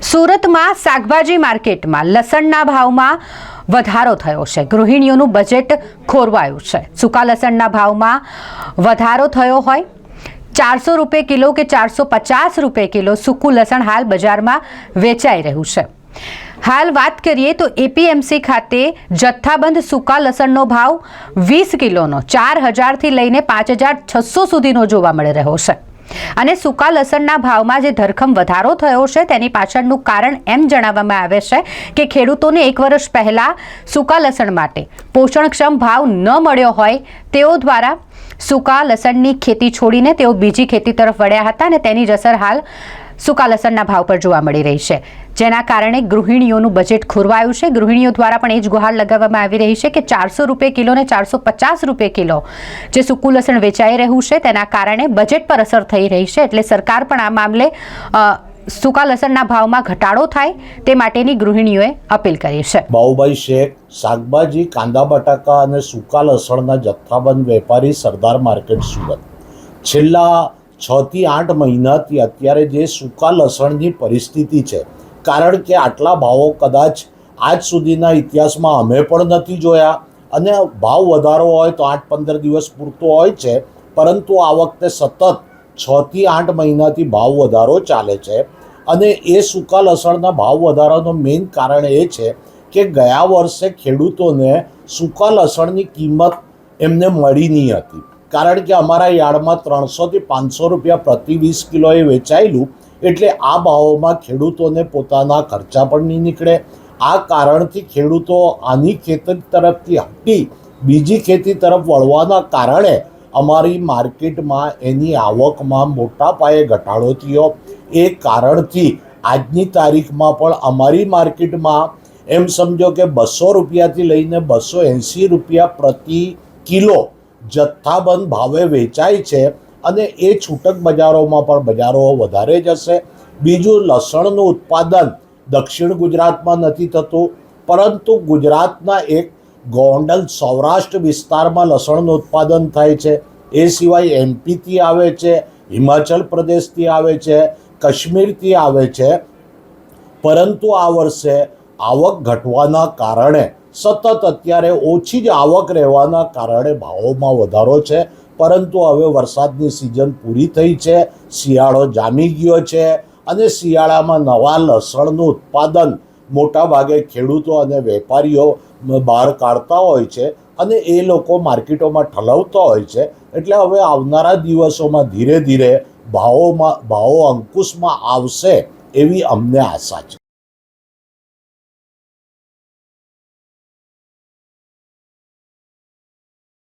સુરતમાં શાકભાજી માર્કેટમાં લસણના ભાવમાં વધારો થયો છે. ગૃહિણીઓનું બજેટ ખોરવાયું છે. સૂકા લસણના ભાવમાં વધારો થયો હોય, ચારસો રૂપિયે કિલો કે ચારસો પચાસ રૂપિયે કિલો સૂકું લસણ હાલ બજારમાં વેચાઈ રહ્યું છે. હાલ વાત કરીએ તો એપીએમસી ખાતે જથ્થાબંધ સૂકા લસણનો ભાવ વીસ કિલોનો, ચાર હજારથી લઈને પાંચ હજાર છસો સુધીનો જોવા મળી રહ્યો છે. અને સૂકા લસણના ભાવમાં જે ધરખમ વધારો થયો છે, તેની પાછળનું કારણ એમ જણાવવામાં આવે છે કે ખેડૂતોને એક વર્ષ પહેલાં સૂકા લસણ માટે પોષણક્ષમ ભાવ ન મળ્યો હોય, તેઓ દ્વારા સૂકા લસણની ખેતી છોડીને તેઓ બીજી ખેતી તરફ વળ્યા હતા અને તેની જ અસર હાલ સૂકા લસણના ભાવ પર જોવા મળી રહી છે. જેના કારણે ગૃહિણીઓનું બજેટ ખોરવાયું છે. ગૃહિણીઓ દ્વારા પણ એ જ ગુહાર લગાવવામાં આવી રહી છે કે ચારસો રૂપિયા કિલો ને ચારસો પચાસ રૂપિયા કિલો જે સૂકું લસણ વેચાઈ રહ્યું છે તેના કારણે બજેટ પર અસર થઈ રહી છે. એટલે સરકાર પણ આ મામલે સૂકા લસણના ભાવમાં ઘટાડો થાય તે માટેની ગૃહિણીઓએ અપીલ કરી છે. બાઉભાઈ શેખ, શાકભાજી, કાંદા બટાકા અને સૂકા લસણના જથ્થાબંધ વેપારી સરદાર માર્કેટ સુરત. છેલ્લા છ થી આઠ મહિનાથી અત્યારે જે સૂકા લસણની પરિસ્થિતિ છે કારણ કે આટલા ભાવો કદાચ આજ સુધીના ઇતિહાસમાં અમે પણ નથી જોયા અને ભાવ વધારો હોય તો આઠ પંદર દિવસ પૂરતો હોય છે, પરંતુ આ વખતે સતત છથી આઠ મહિનાથી ભાવ વધારો ચાલે છે અને એ સૂકા લસણના ભાવ વધારાનું મેઇન કારણ એ છે કે ગયા વર્ષે ખેડૂતોને સૂકા લસણની કિંમત એમને મળી નહીં હતી. કારણ કે અમારા યાર્ડમાં ત્રણસોથી પાંચસો રૂપિયા પ્રતિ વીસ કિલોએ વેચાયેલું એટલે આ ભાવોમાં ખેડૂતોને પોતાના ખર્ચા પણ નહીં નીકળે. આ કારણથી ખેડૂતો આની ખેતર તરફથી હટી બીજી ખેતી તરફ વળવાના કારણે અમારી માર્કેટમાં એની આવકમાં મોટા પાયે ઘટાડો થયો. એ કારણથી આજની તારીખમાં પણ અમારી માર્કેટમાં એમ સમજો કે બસો રૂપિયાથી લઈને બસો એંસી રૂપિયા પ્રતિ કિલો જથ્થાબંધ ભાવે વેચાય છે. અને એ છૂટક બજારોમાં પણ બજારો વધારે જશે બીજું, લસણનું ઉત્પાદન દક્ષિણ ગુજરાતમાં નથી થતું, પરંતુ ગુજરાતના એક ગોંડલ સૌરાષ્ટ્ર વિસ્તારમાં લસણનું ઉત્પાદન થાય છે. એ સિવાય એમપીથી આવે છે, હિમાચલ પ્રદેશથી આવે છે, કાશ્મીરથી આવે છે. પરંતુ આ વર્ષે આવક ઘટવાના કારણે, સતત અત્યારે ઓછી જ આવક રહેવાના કારણે ભાવોમાં વધારો છે. પરંતુ હવે વરસાદની સિઝન પૂરી થઈ છે, શિયાળો જામી ગયો છે અને શિયાળામાં નવા લસણનું ઉત્પાદન મોટા ભાગે ખેડૂતો અને વેપારીઓ બહાર કાઢતા હોય છે અને એ લોકો માર્કેટોમાં ઠલવતા હોય છે. એટલે હવે આવનારા દિવસોમાં ધીરે ધીરે ભાવોમાં, ભાવો અંકુશમાં આવશે એવી અમને આશા છે.